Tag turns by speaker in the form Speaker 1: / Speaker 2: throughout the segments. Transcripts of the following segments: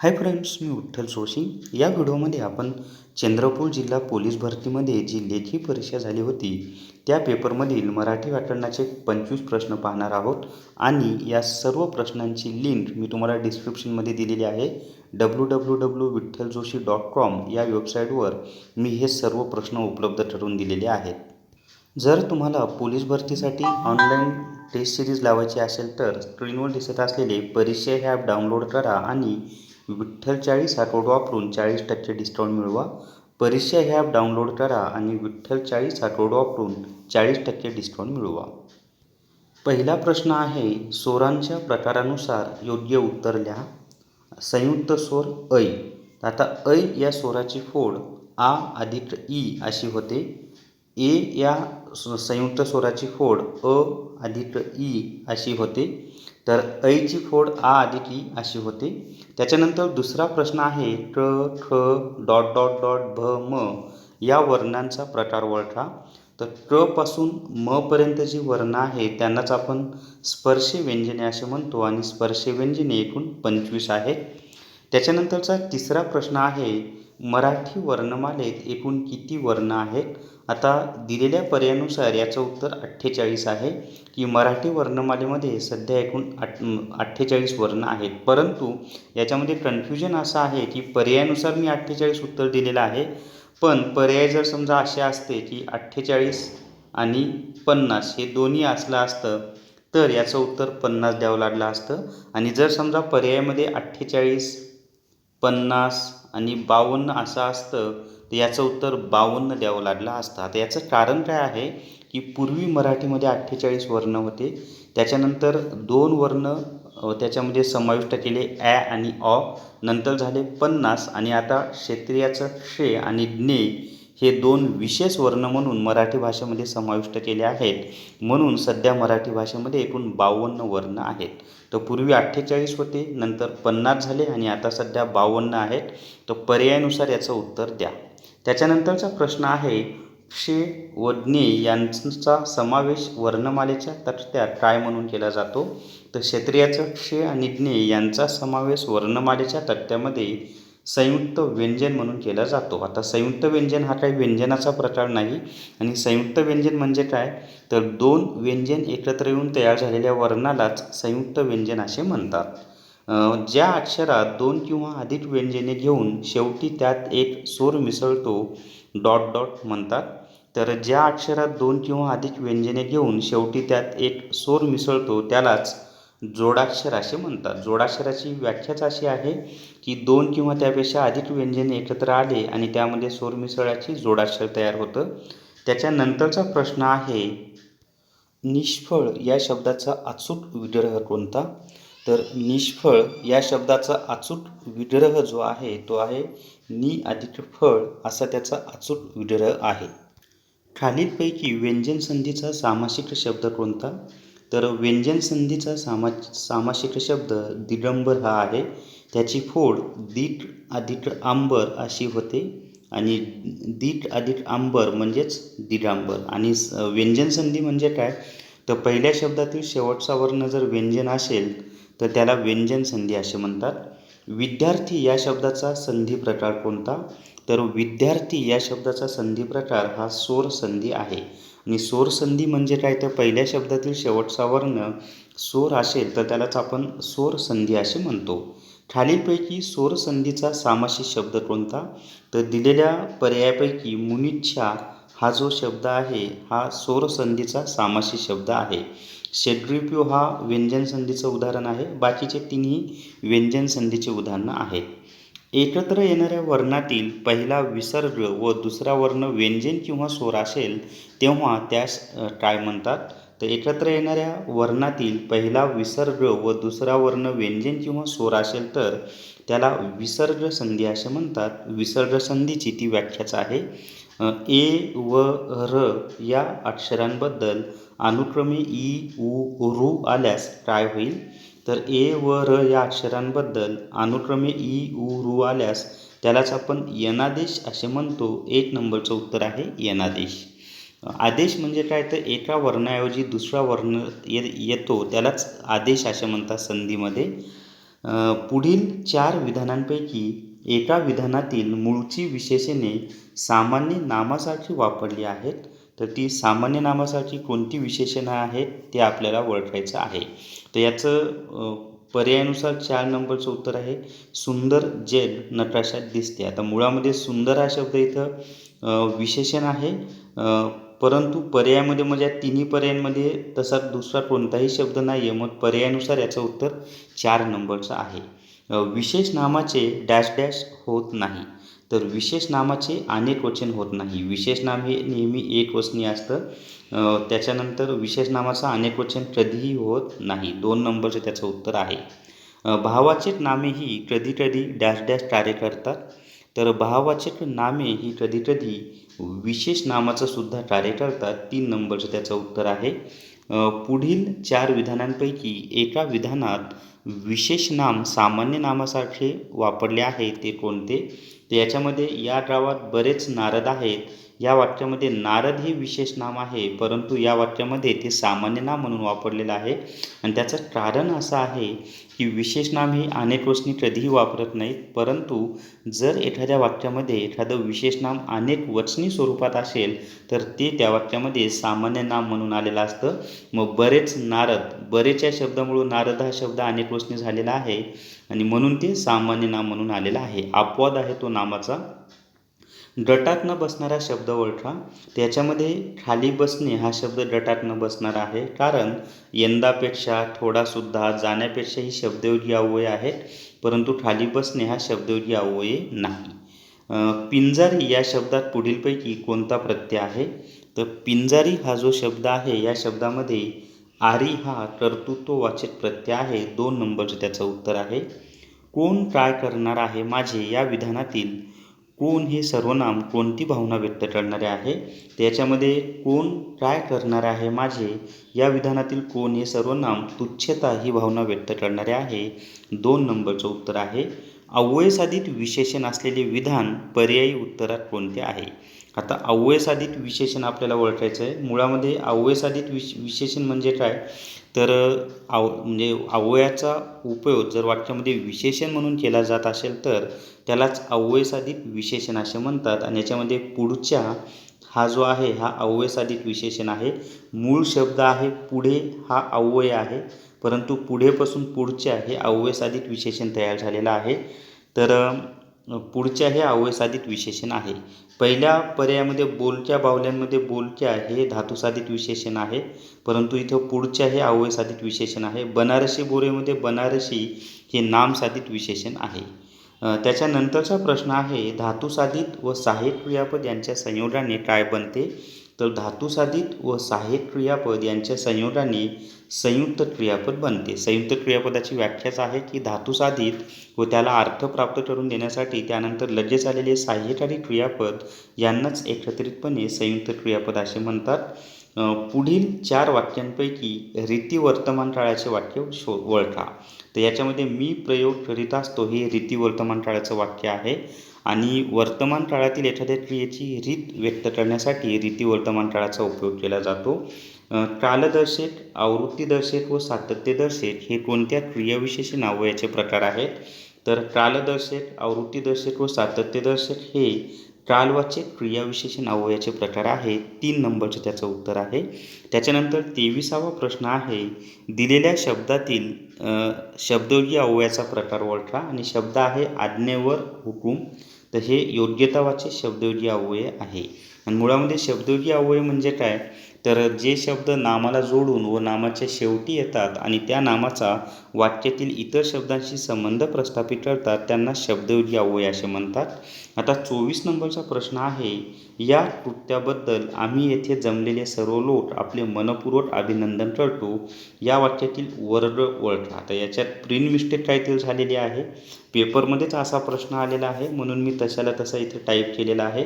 Speaker 1: हाय friends मी विठ्ठल जोशी या व्हिडिओमध्ये आपण चंद्रपूर जिल्हा पोलीस भरतीमध्ये जी लेखी परीक्षा झाली होती त्या पेपरमधील मराठी व्याकरणाचे पंचवीस प्रश्न पाहणार आहोत आणि या सर्व प्रश्नांची लिंक मी तुम्हाला डिस्क्रिप्शनमध्ये दिलेली आहे. W W W Vitthal Joshi dot com या वेबसाईटवर मी हे सर्व प्रश्न उपलब्ध ठरवून दिलेले आहेत. जर तुम्हाला पोलीस भरतीसाठी ऑनलाईन टेस्ट सिरीज लावायची असेल तर स्क्रीनवर दिसत असलेले परीक्षा हे ॲप डाउनलोड करा आणि विठ्ठल चाळीस हा कोड वापरून चाळीस टक्के डिस्काउंट मिळवा. परीक्षा हे ॲप डाउनलोड करा आणि विठ्ठल चाळीस हा कोड वापरून चाळीस टक्के डिस्काउंट मिळवा. पहिला प्रश्न आहे स्वरांच्या प्रकारानुसार योग्य उत्तर लिहा संयुक्त स्वर ऐ आता ऐ या स्वराची फोड आ अधिक ई अशी होते. ए या संयुक्त स्वराची फोड अ अधिक ई अशी होते. तर ऐची फोड आ अधिक ई अशी होते. त्याच्यानंतर दुसरा प्रश्न आहे ट ठ डॉट डॉट डॉट भ म या वर्णांचा प्रकार ओळखा तर ट पासून म पर्यंत जी वर्ण आहे त्यांनाच आपण स्पर्शी व्यंजने असे म्हणतो आणि स्पर्शी व्यंजने एकूण पंचवीस आहेत. त्याच्यानंतरचा तिसरा प्रश्न आहे मराठी वर्णमालेत एकूण किती वर्ण आहेत? आता दिलेल्या पर्यायानुसार याचं उत्तर अठ्ठेचाळीस आहे. की मराठी वर्णमालेमध्ये सध्या एकूण आठ अठ्ठेचाळीस वर्ण आहेत. परंतु याच्यामध्ये कन्फ्युजन असं आहे की पर्यायानुसार मी अठ्ठेचाळीस उत्तर दिलेलं आहे. पण पर्याय जर समजा असे असते की अठ्ठेचाळीस आणि पन्नास हे दोन्ही असलं असतं तर याचं उत्तर पन्नास द्यावं लागलं असतं. आणि जर समजा पर्यायामध्ये अठ्ठेचाळीस पन्नास आणि बावन्न असं असतं तर याचं उत्तर बावन्न द्यावं लागलं असतं. आता याचं कारण काय आहे की पूर्वी मराठीमध्ये अठ्ठेचाळीस वर्ण होते. त्याच्यानंतर दोन वर्ण त्याच्यामध्ये समाविष्ट केले ॲ आणि ऑ नंतर झाले पन्नास आणि आता क्षेत्रियाचं क्षे आणि ज्ञे हे दोन विशेष वर्ण म्हणून मराठी भाषेमध्ये समाविष्ट केले आहेत. म्हणून सध्या मराठी भाषेमध्ये एकूण बावन्न वर्ण आहेत. तर पूर्वी अठ्ठेचाळीस होते नंतर पन्नास झाले आणि आता सध्या बावन्न आहेत. तर पर्यायानुसार याचं उत्तर द्या. त्याच्यानंतरचा प्रश्न आहे क्षे व ज्ञे यांचा समावेश वर्णमालेच्या तक्त्यात काय म्हणून केला जातो? तर क्षेत्रियाचं क्षे आणि ज्ञे यांचा समावेश वर्णमालेच्या तक्त्यामध्ये संयुक्त व्यंजन म्हणून केला जातो. आता संयुक्त व्यंजन हा काही व्यंजनाचा प्रकार नाही आणि संयुक्त व्यंजन म्हणजे काय? तर दोन व्यंजन एकत्र येऊन तयार झालेल्या वर्णालाच संयुक्त व्यंजन असे म्हणतात. ज्या अक्षरात दोन किंवा अधिक व्यंजने घेऊन शेवटी त्यात एक सूर मिसळतो डॉट डॉट म्हणतात. तर ज्या अक्षरात दोन किंवा अधिक व्यंजने घेऊन शेवटी त्यात एक सूर मिसळतो त्यालाच जोडाक्षर असे म्हणतात. जोडाक्षराची व्याख्याच अशी आहे की दोन किंवा त्यापेक्षा अधिक व्यंजने एकत्र आले आणि त्यामध्ये सोरमिसळाची जोडाक्षर तयार होतं. त्याच्यानंतरचा प्रश्न आहे निष्फळ या शब्दाचा अचूक विग्रह कोणता? तर निष्फळ या शब्दाचा अचूक विग्रह जो आहे तो आहे नि अधिक फळ असा त्याचा अचूक विग्रह आहे. खालीलपैकी व्यंजन संधीचा सामासिक शब्द कोणता? तर व्यंजन संधीचा सामा सामासिक शब्द दिगंबर हा आहे. त्याची फोड दीट अधिक आंबर अशी होते आणि दीट अधिक आंबर म्हणजेच दिगांबर. आणि स- व्यंजन संधी म्हणजे काय? तर पहिल्या शब्दातील शेवटचा वर्ण जर व्यंजन असेल तर त्याला व्यंजन संधी असे म्हणतात. विद्यार्थी या शब्दाचा संधी प्रकार कोणता? तर विद्यार्थी या शब्दाचा संधी प्रकार हा स्वर संधी आहे. आणि स्वर संधी म्हणजे काय? तर पहिल्या शब्दातील शेवटचा वर्ण स्वर असेल तर त्यालाच आपण स्वर संधी असे म्हणतो. खालीलपैकी स्वर संधीचा सामासिक शब्द कोणता? तर दिलेल्या पर्यायापैकी मुनिच्छा हा जो शब्द आहे हा स्वर संधीचा सामासिक शब्द आहे. शेड्रिप्यो हा व्यंजन संधीचं उदाहरण आहे. बाकीचे तिन्ही व्यंजन संधीचे उदाहरणं आहेत. एकत्र येणाऱ्या वर्णातील पहिला विसर्ग व दुसरा वर्ण व्यंजन किंवा स्वर असेल तेव्हा त्यास काय म्हणतात? तर एकत्र येणाऱ्या वर्णातील पहिला विसर्ग व दुसरा वर्ण व्यंजन किंवा स्वर असेल तर त्याला विसर्ग संधी असे म्हणतात. विसर्ग संधीची ती व्याख्याच आहे. ए व र या अक्षरांबद्दल अनुक्रमे ई उ रू आल्यास काय होईल? तर ए व र या अक्षरांबद्दल अनुक्रमे ई उ रू आल्यास त्यालाच आपण यनादेश असे म्हणतो. एक नंबरचं उत्तर आहे यनादेश. आदेश म्हणजे काय? तर एका वर्णाऐवजी दुसरा वर्ण ये येतो. त्यालाच आदेश असे म्हणतात संधीमध्ये. पुढील चार विधानांपैकी एका विधानातील मूळची विशेषणे सामान्य नामासाठी वापरली आहेत. तर ती सामान्य नामासाठी कोणती विशेषणं आहेत ते आपल्याला ओळखायचं आहे. तर याचं पर्यायानुसार चार नंबरचं उत्तर आहे सुंदर जेल नकाशात दिसते. आता मुळामध्ये सुंदर हा शब्द इथं विशेषण आहे परंतु पर्यायामध्ये म्हणजे या तिन्ही पर्यायांमध्ये तसा दुसरा कोणताही शब्द नाही आहे मग पर्यायानुसार याचं उत्तर चार नंबरचं आहे. विशेष नामाचे डॅश डॅश होत नाही. तर विशेष नामाचे अनेक वचन होत नाही. विशेष नाम हे नेहमी एक वचनी असतं. त्याच्यानंतर विशेष नामाचं अनेक वचन कधीही होत नाही. दोन नंबरचं त्याचं उत्तर आहे. अ, भावाचक नामेही कधी कधी डॅश डॅश कार्य करतात. तर भाववाचक नामे ही कधी कधी विशेष नामाचं सुद्धा कार्य करतात. तीन नंबरचं त्याचं उत्तर आहे. पुढील चार विधानांपैकी एका विधानात विशेष नाम सामान्य नामासारखे वापरले आहे ते कोणते? तर याच्यामध्ये या गावात बरेच नारद आहेत. या वाक्यामध्ये नारद हे विशेष नाम आहे परंतु या वाक्यामध्ये ते सामान्य नाम म्हणून वापरलेलं आहे. आणि त्याचं कारण असं आहे की विशेष नाम हे अनेक वचनी कधीही वापरत नाहीत परंतु जर एखाद्या वाक्यामध्ये एखादं विशेष नाम अनेक वचनी स्वरूपात असेल तर ते त्या वाक्यामध्ये सामान्य नाम म्हणून आलेलं असतं. मग बरेच नारद बरेच या शब्दामुळं नारद हा शब्द अनेक वचनी झालेला आहे आणि म्हणून ते सामान्य नाम म्हणून आलेलं आहे. अपवाद आहे तो नामाचा. गटात न बसणारा शब्द ओळखा. त्याच्यामध्ये खाली बसणे हा शब्द गटात न बसणार आहे. कारण यंदापेक्षा थोडासुद्धा जाण्यापेक्षा ही शब्दयोगी अव्यय आहेत. परंतु खाली बसणे हा शब्दयोगी अव्यय नाही. पिंजारी या शब्दात पुढीलपैकी कोणता प्रत्यय आहे? तर पिंजारी हा जो शब्द आहे या शब्दामध्ये आरी हा कर्तृत्ववाचक प्रत्यय आहे. दोन नंबरचं त्याचं उत्तर आहे. कोण काय करणार आहे माझे या विधानातील कोण हे सर्वनाम कोणती भावना व्यक्त करणारे आहे? त्याच्यामध्ये कोण काय करणार आहे माझे? या विधानातील कोण हे सर्वनाम तुच्छता ही भावना व्यक्त करणारे आहे? दोन नंबरचं उत्तर आहे. अव्ययसाधित विशेषण असलेले विधान पर्यायी उत्तरात कोणते आहे? आता अव्ययसाधित विशेषण आपल्याला ओळखायचं आहे मुळामध्ये अव्ययसाधित विश विशेषण म्हणजे काय? तर आव म्हणजे अव्ययाचा उपयोग जर वाक्यामध्ये विशेषण म्हणून केला जात असेल तर त्यालाच अव्ययसाधित विशेषण असे म्हणतात. आणि याच्यामध्ये पुढच्या हा जो आहे हा अव्ययसाधित विशेषण आहे. मूळ शब्द आहे पुढे हा अव्यय आहे. परंतु पुढेपासून पुढच्या हे अव्ययसाधित विशेषण तयार झालेलं आहे. तर पुढच्या हे अवयसाधित विशेषण आहे. पहिल्या पर्यायामध्ये बोलक्या बाहुल्यांमध्ये बोलक्या हे धातुसाधित विशेषण आहे. परंतु इथं पुढच्या हे अवयसाधित विशेषण आहे. बनारसी बोरेमध्ये बनारसी हे नामसाधित विशेषण आहे. त्याच्यानंतरचा प्रश्न आहे धातुसाधित व सहाय्यक क्रियापद यांच्या संयोगाने काय बनते? तर धातुसाधित व सहाय्यक क्रियापद यांच्या संयोगाने संयुक्त क्रियापद बनते. संयुक्त क्रियापदाची व्याख्याच आहे की धातुसाधित व त्याला अर्थ प्राप्त करून देण्यासाठी त्यानंतर लगेच आलेले सहाय्यकारी क्रियापद यांनाच एकत्रितपणे संयुक्त क्रियापद असे म्हणतात. पुढील चार वाक्यांपैकी रीती वर्तमान काळाचे वाक्य शो ओळखा. तर याच्यामध्ये मी प्रयोग करीत असतो हे रीती वर्तमान काळाचं वाक्य आहे आणि वर्तमान काळातील एखाद्या क्रियेची रीत व्यक्त करण्यासाठी रीती वर्तमान काळाचा उपयोग केला जातो. कालदर्शक आवृत्तीदर्शक व सातत्यदर्शक हे कोणत्या क्रियाविशेषण याचे प्रकार आहेत? तर कालदर्शक आवृत्तीदर्शक व सातत्यदर्शक हे कालवाचक क्रियाविशेषण अवययाचे प्रकार आहे. तीन नंबरचं त्याचं उत्तर आहे. त्याच्यानंतर तेविसावा प्रश्न आहे. दिलेल्या शब्दातील शब्दयोगी अवययाचा प्रकार ओळखा आणि शब्द आहे आज्ञेवर हुकूम. तर हे योग्यतावाचे शब्दयोगी अव्यय आहे. आणि मुळामध्ये शब्दयोगी अव्यय म्हणजे काय? तर जे शब्द नामाला जोडून व नामाच्या शेवटी येतात आणि त्या नामाचा वाक्यातील इतर शब्दांशी संबंध प्रस्थापित करतात त्यांना शब्दयोगी अव्यय असे म्हणतात. आता चोवीस नंबरचा प्रश्न आहे या कृत्याबद्दल आम्ही येथे जमलेले सर्व लोट आपले मनपूर्वक अभिनंदन करतो. या वाक्यातील वर्ग ओळखा. आता याच्यात प्रिंट मिस्टेक काहीतरी झालेली आहे. पेपरमध्येच असा प्रश्न आलेला आहे म्हणून मी तशाला तसा इथे टाईप केलेला आहे.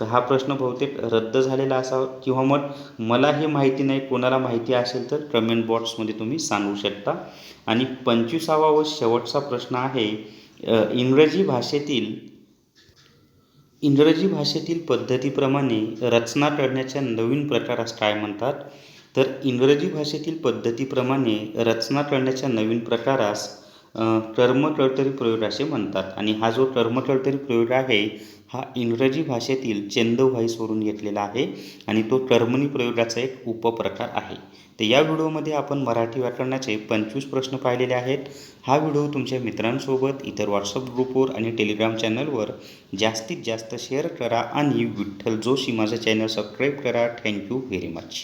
Speaker 1: तर हा प्रश्न बहुतेक रद्द झालेला असावा किंवा मग मला हे माहिती नाही कोणाला माहिती असेल तर कमेंट बॉक्समध्ये तुम्ही सांगू शकता. आणि पंचवीसावा व शेवटचा प्रश्न आहे इंग्रजी भाषेतील इंग्रजी भाषेतील पद्धतीप्रमाणे रचना करण्याच्या नवीन प्रकारास काय म्हणतात? तर इंग्रजी भाषेतील पद्धतीप्रमाणे रचना करण्याच्या नवीन प्रकारास कर्मकर्तरी प्रयोग असे म्हणतात. आणि हा जो कर्मकर्तरी प्रयोग आहे हा इंग्रजी भाषेतील चेंद व्हाईसवरून घेतलेला आहे आणि तो टर्मनी प्रयोगाचा एक उपप्रकार आहे. तर या व्हिडिओमध्ये आपण मराठी व्याकरणाचे पंचवीस प्रश्न पाहिलेले आहेत. हा व्हिडिओ तुमच्या मित्रांसोबत इतर व्हॉट्सअप ग्रुपवर आणि टेलिग्राम चॅनलवर जास्तीत जास्त शेअर करा आणि विठ्ठल जोशी माझं चॅनल सबस्क्राईब करा. Thank you very much